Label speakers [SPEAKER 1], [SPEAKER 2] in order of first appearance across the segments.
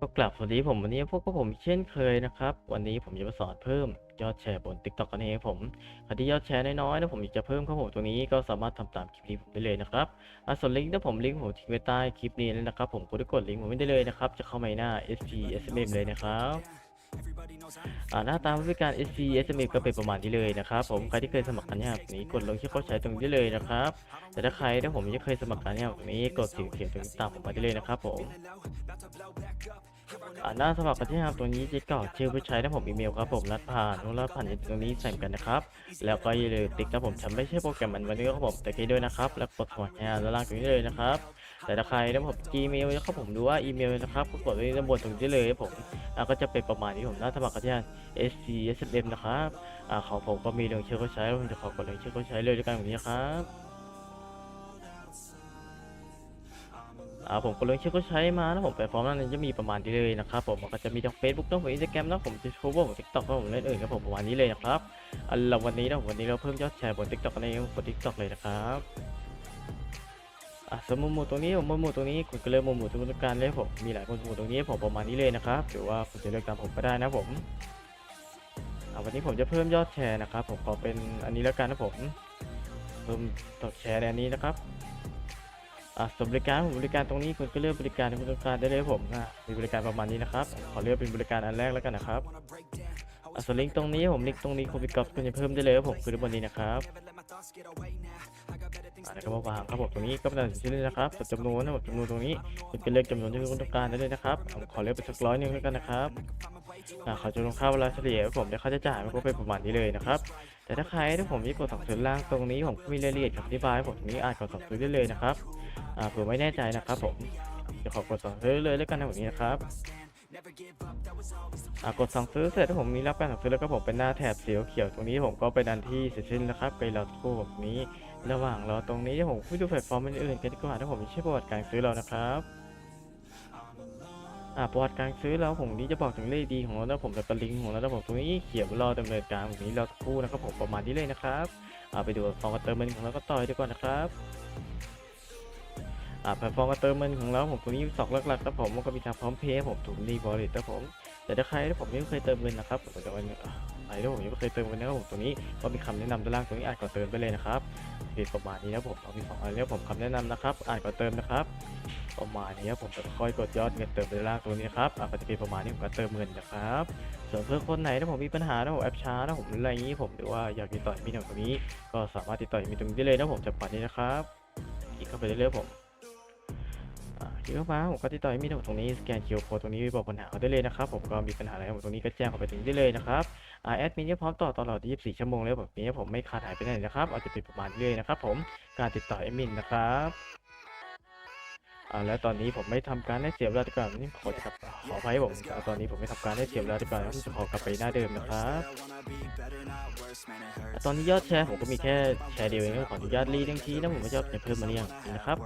[SPEAKER 1] ก็กลับสวัสดีผมวันนี้พวกผมเช่นเคยนะครับ วันนี้ผมจะมาสอนเพิ่มยอดแชร์บน TikTok กันเองผมใครที่ยอดแชร์น้อยๆนะผมอยากจะเพิ่มครับผมตรงนี้ก็สามารถทำตามคลิปนี้ผมได้เลยนะครับอะส่วนลิงก์ที่ผมลิงก์ผมทิ้งไว้ใต้คลิปนี้เลยนะครับ ผมกดกดลิงก์ผมไม่ได้เลยนะครับ จะเข้ามาในหน้า SP SMM เลยนะครับอ่าหน้าตาบริการ SP SMM ก็เป็นประมาณนี้เลยนะครับ ผมใครที่เคยสมัครกันเนี่ยนี้กดลงที่เข้าใช้ตรงนี้เลยนะครับ แต่ถ้าใครถ้าผมยังเคยสมัครกันเนี่ยนี้กดสีเขียวตรงนี้ตามผมมาได้เลยนะครับผม อ่าหน้าสมัครกันที่ครับตัวนี้จะกรอกชื่อผู้ใช้ถ้าผมอีเมลครับผมรัดผ่านนู้นรัดผ่านตรงนี้ใส่กันนะครับ แล้วก็อย่าลืมติ๊กครับผมฉันไม่ใช่โปรแกรมมันวันนี้ครับผมแต่กี้ด้วยนะครับ แล้วกดสมัครงานด้านล่างตรงนี้เลยนะครับ แต่ถ้าใครถ้าผม Gmail นะครับผมดูว่าอีเมลนะครับก็กดตรงนี้ด้านบนตรงนี้เลยผมอ่าก็จะเป็นประมาณนี้ผมหน้าสมัครกันที่ scsm นะครับอ่าของผมก็มีลงเชื่อเขาใช้แล้วผมจะขอกดลงเชื่อเขาใช้เลยด้วยกันแบบนี้ครับ อ่าผมก็เลงชื่อเขาใช้มาแล้วผมไปฟอร์มนั้นจะมีประมาณนี้เลยนะครับผมก็จะมีทั้ง Facebook ทั้งผมอินสตาแกรมแล้วผมจะโชว์ว่าผม TikTok แล้วผมเล่นอื่นครับผมประมาณนี้เลยนะครับอันเราวันนี้นะวันนี้เราเพิ่มยอดแชร์บน TikTok กันบน TikTok เลยนะครับอะสมมุติหมู่ตรงนี้ผมหมู่ตรงนี้คุณก็เลือกหมู่สมุดการเลยผมมีหลายคนหมู่ตรงนี้ผมประมาณนี้เลยนะครับหรือว่าคุณจะเลือกตามผมก็ได้นะผมอะวันนี้ผมจะเพิ่มยอดแชร์นะครับ ผมขอเป็นอันนี้แล้วกันนะผม เพิ่มตอแชร์ในอันนี้นะครับ ส่วนบริการผมบริการตรงนี้คุณก็เลือกบริการที่คุณต้องการได้เลยผมอะมีบริการประมาณนี้นะครับ ขอเลือกเป็นบริการอันแรกแล้วกันนะครับอ่าส่วนลิงก์ตรงนี้ผมลิงก์ตรงนี้คุณไปกรอบคุณจะเพิ่มได้เลยครับผมคือด้านบนนี้นะครับอ่าแล้วก็มาวางครับผมตรงนี้ก็เป็นชื่อเลยนะครับส่วนจำนวนนะผมจำนวนตรงนี้คุณก็เลือกจำนวนที่คุณต้องการได้เลยนะครับผมขอเลือกเป็นสักร้อยหนึงแล้วกันนะครับอ่าขอจะลงค่าเวลาเฉลี่ยครับผมเดี๋ยวค่าใช้จ่ายมันก็เป็นประมาณนี้เลยนะครับแต่ถ้าใครถ้าผมมีกดสั่งซื้อล่างตรงนี้ผมมีรายละเอียดอธิบายผมตรงนี้อาจกดสั่งซื้อได้เลยนะครับ อ่าผื่อไม่แน่ใจนะครับผมจะขอกดสั่งซื้อเลยแล้วกันนะแบบนี้นะครับอ่ากดสั่งซื้อเสร็จถ้าผมมีรับการสั่งซื้อแล้วก็ผมเป็นหน้าแถบสีเขียวตรงนี้ผมก็ไปดันที่เสร็จสิ้นแล้วครับไปรอคู่แบบนี้ ระหว่างรอตรงนี้ผมไปดูแพลตฟอร์มอื่นๆกันดีกว่าถ้าผมไม่ใช่ประวัติการซื้อเรานะครับอ่าประวัติการซื้อเราผมนี้จะบอกถึงเลขดีของเราแล้วผมจะกระลิงก์ของเราแล้วผมตรงนี้เขียนรอดำเนินการแบบนี้รอคู่นะครับผมประมาณนี้เลยนะครับอ่าไปดูฟองกระเติมเงินของเราก็ต่อยดีกว่านะครับ แพลตฟอร์มการเติมเงินของเราผมตรงนี้สองหลักๆครับผมมันก็มีทางพร้อมเพย์ผมถูกรีบอลเลตครับผมแต่ถ้าใครที่ผมยังไม่เคยเติมเงินนะครับผมจะวันใครที่ผมยังไม่เคยเติมเงินนะครับผมตรงนี้ก็มีคำแนะนำด้านล่างตรงนี้อ่านก่อนเติมไปเลยนะครับเป็นประมาณนี้นะผมเอามีสองอันแล้วผมคำแนะนำนะครับอ่านก่อนเติมนะครับประมาณนี้ผมจะค่อยกดยอดเงินเติมไปด้านล่างตรงนี้ครับอ่าก็จะเป็นประมาณนี้ผมก็เติมเงินนะครับ ส่วนเพื่อนคนไหนถ้าผมมีปัญหาถ้าผมแอปช้าถ้าผมอะไรอย่างนี้ผมหรือว่าอยากติดต่อมีตรงนี้ ก็สามารถติดต่อมีตรงนี้ได้เลยนะผมจะปัดนี้นะครับคลิกเข้าไปเรื่อยๆผม คลิกเข้ามผมก็ติดต่อมีตรงนี้สแกนคิวโคตรงนี้บอกปัญหาเขาได้เลยนะครับผมก็มีปัญหาอะไรผมตรงนี้ก็แจ้งเขาไปตรงนี้ได้เลยนะครับอ่าแอดมินเนี่ยพร้อมต่อตลอด 24 ชั่วโมงเลยแบบนี้ผมไม่ขาดหายไปไหนนะครับอาจจะเป็นประมาณนี้เลยนะครับผมการติดต่อแอดมินนะครับอ่าแล้วตอนนี้ผมไม่ทำการได้เสียเวลาดีกว่านี่ขอจะขออภัยผมตอนนี้ผมไม่ทำการได้เสียเวลาดีกว่าที่จะขอกลับไปหน้าเดิมนะครับตอนนี้ยอดแชร์ผมก็มีแค่แชร์เดียวเองก็ขออนุญาตรีทั้งทีนะผมก็จะเพิ่มมาเรียงนะครับ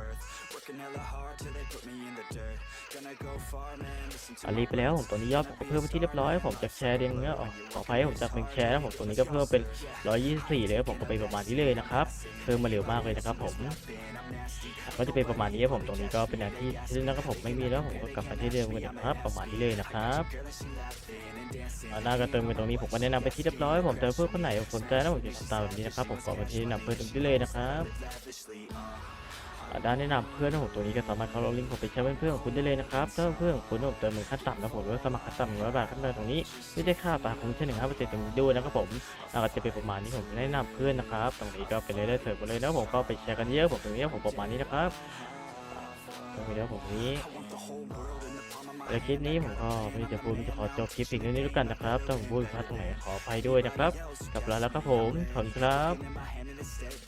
[SPEAKER 1] อันนี้ไปแล้วผมตัวนี้ยอดผมก็เพิ่มไปที่เรียบร้อยผมจากแชร์เดงเนี้ยออกขออภัยผมจากหนึ่งแชร์แล้วผมตัวนี้ก็เพิ่มเป็น 124 เลยครับผมก็ไปประมาณนี้เลยนะครับเพิ่มมาเร็วมากเลยนะครับ ผมก็จะเป็นประมาณนี้ครับผมตรงนี้ก็เป็นอันที่ซึ่งนะครับผมไม่มีแล้วผมก็กลับมาที่เดิมกันนะครับ ประมาณนี้เลยนะครับอ่าหน้าก็เติมกันตรงนี้ผมก็แนะนำไปที่เรียบร้อยผมแต่เพื่อนคนไหนสนใจนะผมจะติดตามแบบนี้นะครับ ผมก็มาที่แนะนำเพื่อนตรงนี้เลยนะครับอ่า ด้านแนะนำเพื่อนของผมตัวนี้ก็สามารถเข้าลงลิงก์ผมไปใช้เป็นเพื่อนของคุณได้เลยนะครับถ้าเพื่อนของคุณผมเติมเงินขั้นต่ำนะผมหรือว่าสมัครขั้นต่ำหนึ่งร้อยบาทขึ้นไปตรงนี้ไม่ได้ค่าปากคงแค่หนึ่งห้าเปอร์เซ็นต์ตรงนี้ด้วยนะครับผมอาก็จะเป็นประมาณนี้ผมแนะนำเพื่อนนะครับ ตรงนี้ก็เป็นเลยได้เถิดหมดเลยนะผมก็ไปแชร์กันเยอะผมตรงนี้ผมประมาณนี้นะครับตรงนี้แล้วผมนี้ในคลิปนี้ผมก็ไม่จะพูดไม่จะขอจบคลิปเพียงนี้แล้วกันนะครับถ้าผมพูดพลาดตรงไหนขออภัยด้วยนะครับ กลับแล้วแล้วครับผมขอบคุณครับ